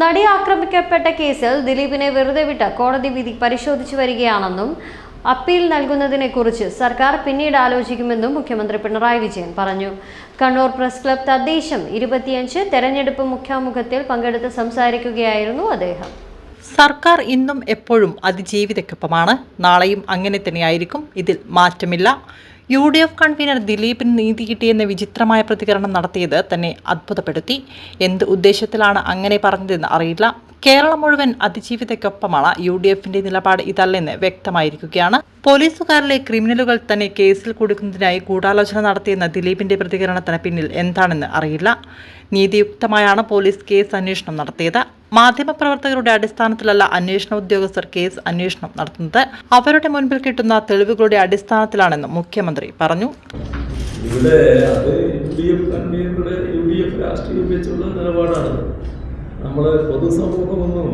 നടി ആക്രമിക്കപ്പെട്ട കേസിൽ ദിലീപിനെ വെറുതെ വിട്ട കോടതി വിധി പരിശോധിച്ചു വരികയാണെന്നും അപ്പീൽ നൽകുന്നതിനെക്കുറിച്ച് സർക്കാർ പിന്നീട് ആലോചിക്കുമെന്നും മുഖ്യമന്ത്രി പിണറായി വിജയൻ പറഞ്ഞു. കണ്ണൂർ പ്രസ് ക്ലബ് തദ്ദേശം ഇരുപത്തിയഞ്ച് തെരഞ്ഞെടുപ്പ് മുഖാമുഖത്തിൽ പങ്കെടുത്ത് സംസാരിക്കുകയായിരുന്നു അദ്ദേഹം. സർക്കാർ ഇന്നും എപ്പോഴും അതിജീവിതയ്ക്കൊപ്പമാണ്. നാളെയും അങ്ങനെ തന്നെയായിരിക്കും. ഇതിൽ മാറ്റമില്ല. യു ഡി എഫ് കൺവീനർ ദിലീപിന് നീതി കിട്ടിയെന്ന വിചിത്രമായ പ്രതികരണം നടത്തിയത് തന്നെ അത്ഭുതപ്പെടുത്തി. എന്ത് ഉദ്ദേശത്തിലാണ് അങ്ങനെ പറഞ്ഞതെന്ന് അറിയില്ല. കേരളം മുഴുവൻ അതിജീവിതയ്ക്കൊപ്പമാണ് യു ഡി എഫിന്റെ നിലപാട് ഇതല്ലെന്ന് വ്യക്തമായിരിക്കുകയാണ്. പോലീസുകാരിലെ ക്രിമിനലുകൾ തന്നെ കേസിൽ കൊടുക്കുന്നതിനായി ഗൂഢാലോചന നടത്തിയെന്ന ദിലീപിന്റെ പ്രതികരണത്തിന് പിന്നിൽ എന്താണെന്ന് അറിയില്ല. നീതിയുക്തമായാണ് പോലീസ് കേസ് അന്വേഷണം നടത്തിയത്. മാധ്യമപ്രവർത്തകരുടെ അടിസ്ഥാനത്തിലല്ല അന്വേഷണ ഉദ്യോഗസ്ഥർ കേസ് അന്വേഷണം നടത്തുന്നത്. അവരുടെ മുൻപിൽ കിട്ടുന്ന തെളിവുകളുടെ അടിസ്ഥാനത്തിലാണെന്നും മുഖ്യമന്ത്രി പറഞ്ഞു. ഇവിടെ അത് യു ഡി എഫ് കൺവീനറുടെ യു ഡി എഫ് രാഷ്ട്രീയം വെച്ചുള്ള നിലപാടാണ്. നമ്മൾ പൊതുസമൂഹമൊന്നും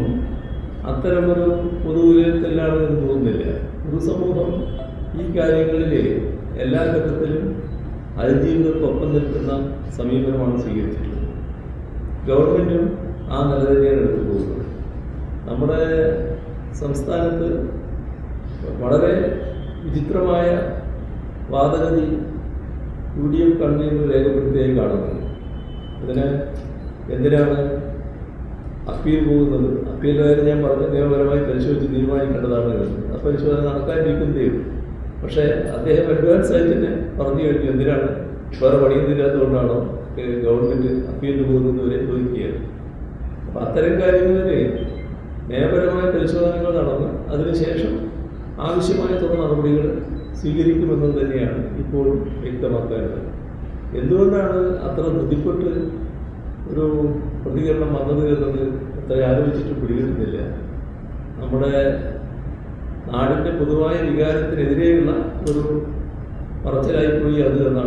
അത്തരമൊരു പൊതുവിലത്തിലാണ് എന്ന് തോന്നുന്നില്ല. പൊതുസമൂഹം ഈ കാര്യങ്ങളിൽ എല്ലാ ഘട്ടത്തിലും അതിജീവിതർക്കൊപ്പം നിൽക്കുന്ന സമീപനമാണ് സ്വീകരിച്ചിട്ടുള്ളത്. ഗവൺമെന്റും ആ നില തന്നെയാണ് എടുത്തു പോകുന്നത്. നമ്മുടെ സംസ്ഥാനത്ത് വളരെ വിചിത്രമായ വാദഗതി യു ഡി എഫ് കൺവീനർ രേഖപ്പെടുത്തിയായി കാണുന്നു അതിന് എന്തിനാണ് അപ്പീൽ പോകുന്നത്. അപ്പീൽ കാര്യം ഞാൻ പറഞ്ഞ നിയമപരമായി പരിശോധിച്ച് തീരുമാനിക്കേണ്ടതാണ് കണ്ടതാണ് ആ പരിശോധന നടക്കാതിരിക്കും ചെയ്യും പക്ഷേ അദ്ദേഹം അഡ്വാൻസ് ആയിട്ട് പറഞ്ഞു കഴിഞ്ഞു എന്തിനാണ്? വേറെ പണിയൊന്നുമില്ലാത്തതുകൊണ്ടാണോ ഏഹ് ഗവൺമെന്റ് അപ്പീലിന് പോകുന്നത് വരെ ചോദിക്കുകയാണ്. അപ്പം അത്തരം കാര്യങ്ങളിൽ നിയമപരമായ പരിശോധനകൾ നടന്ന് അതിനുശേഷം ആവശ്യമായ തുടർ നടപടികൾ സ്വീകരിക്കുമെന്നത് തന്നെയാണ് ഇപ്പോൾ വ്യക്തമാക്കാനുള്ളത്. എന്തുകൊണ്ടാണ് അത്ര ഒരു പ്രതികരണം വന്നത് എന്നത് അത്ര ആലോചിച്ചിട്ട് പിടികിട്ടുന്നില്ല. നമ്മുടെ നാടിന്റെ പൊതുവായ വികാരത്തിനെതിരെയുള്ള ഒരു പറച്ചിലായിപ്പോയി അത് എന്നാണ്